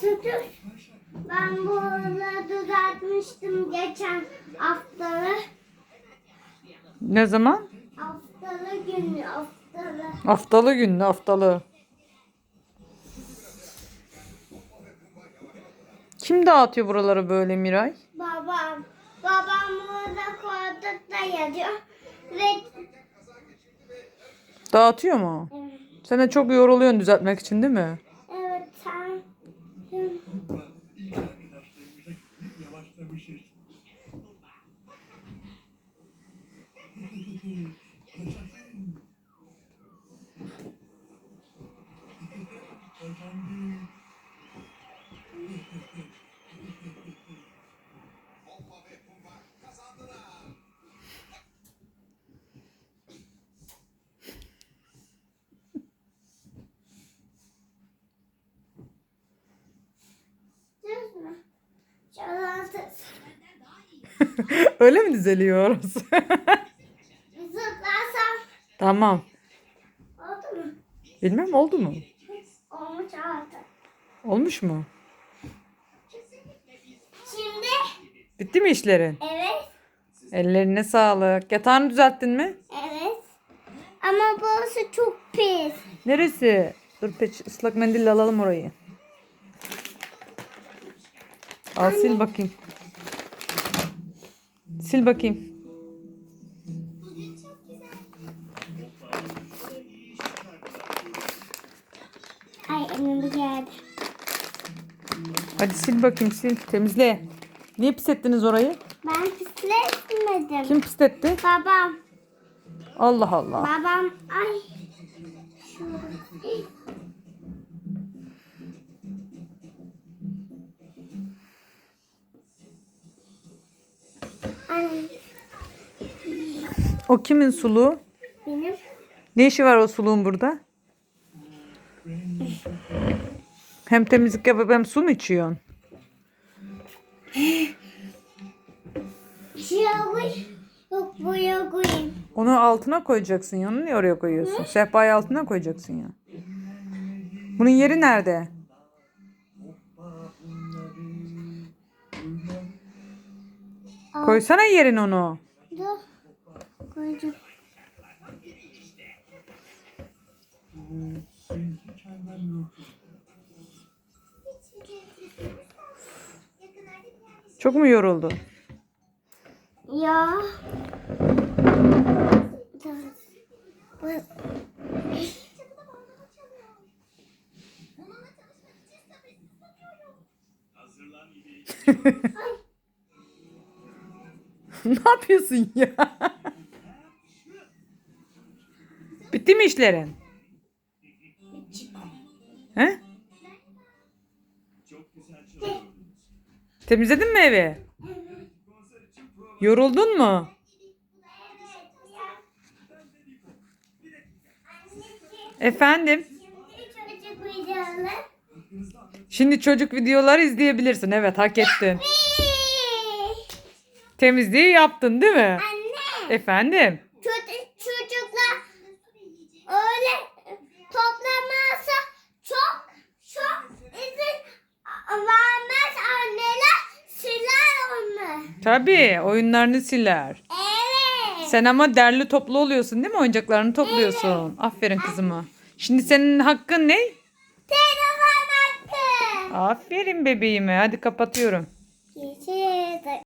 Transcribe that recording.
düz. Ben burada düzeltmiştim geçen haftalı. Ne zaman? Haftalı günü haftalı. Haftalı günlü haftalı. Kim dağıtıyor buraları böyle Miray? Babam. Babam burada koltukta yazıyor. Ve Dağıtıyor mu? evet, Sen de çok yoruluyorsun düzeltmek için değil mi? Öyle mi düzeliyor orası? Zıplarsam tamam. oldu mu? Bilmem oldu mu? Olmuş artık. Olmuş mu? Şimdi Bitti mi işlerin? evet Ellerine sağlık. Yatağını düzelttin mi? evet. Ama burası çok pis. Neresi? Dur peç ıslak mendille alalım orayı. Al sil bakayım. Sil bakayım. Ay elim geldi. Hadi sil bakayım sil. Temizle. Niye pis ettiniz orayı? Ben pisletmedim. Kim pis etti? Babam. Allah Allah. Babam ay. Şu. O kimin suluğu? benim Ne işi var o suluğun burada? Hem temizlik yapıp hem su mu içiyorsun? Yok buraya koyayım. Onu altına koyacaksın ya. Onu niye oraya koyuyorsun? Sehpayı altına koyacaksın ya. Bunun yeri nerede? Koysana yerin onu. Dur. Koyacağım. Çok mu yoruldu? Ya. Ne yapıyorsun ya? Bitti mi işlerin? He? Temizledin mi evi? Yoruldun mu? Efendim? Şimdi çocuk videoları izleyebilirsin. Evet hak ettin. Temizliği yaptın değil mi? Anne. Efendim? Çocuk, çocuklar öyle toplamazsa çok çok izin vermez anneler siler onu. Tabii oyunlarını siler. Evet. Sen ama derli toplu oluyorsun değil mi? Oyuncaklarını topluyorsun. Aferin kızıma. Şimdi senin hakkın ne? Telefon hakkı. Aferin bebeğime. Hadi kapatıyorum. Görüşürüz.